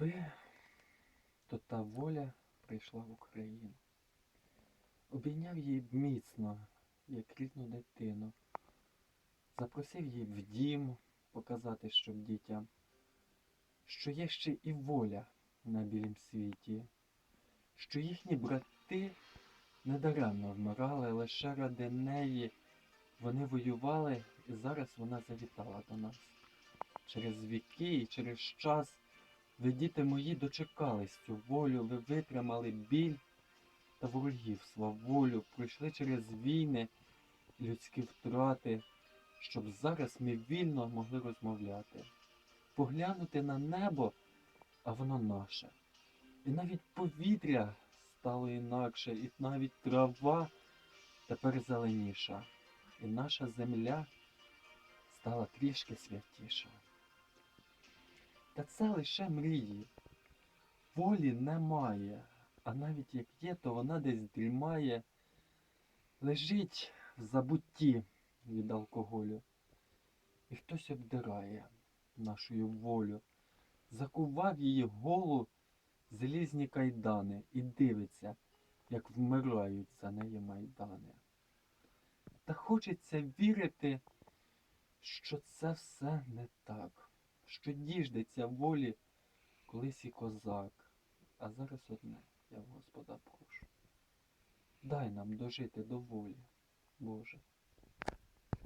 Якби то та воля прийшла в Україну. Обійняв її міцно, як рідну дитину. Запросив її в дім показати, щоб дітям, що є ще і воля на білім світі, що їхні брати недаремно вмирали лише ради неї. Вони воювали, і зараз вона завітала до нас. Через віки і через час ви, діти мої, дочекались цю волю, ви витримали біль та ворогів сваволю, пройшли через війни, людські втрати, щоб зараз ми вільно могли розмовляти, поглянути на небо, а воно наше. І навіть повітря стало інакше, і навіть трава тепер зеленіша, і наша земля стала трішки святіша. Та це лише мрії. Волі немає, а навіть як є, то вона десь дрімає, лежить в забутті від алкоголю. І хтось обдирає нашою волю, закував її голу залізні кайдани і дивиться, як вмирають за неї майдани. Та хочеться вірити, що це все не так, що діждеться волі колись і козак, а зараз одне я в Господа прошу. Дай нам дожити до волі, Боже.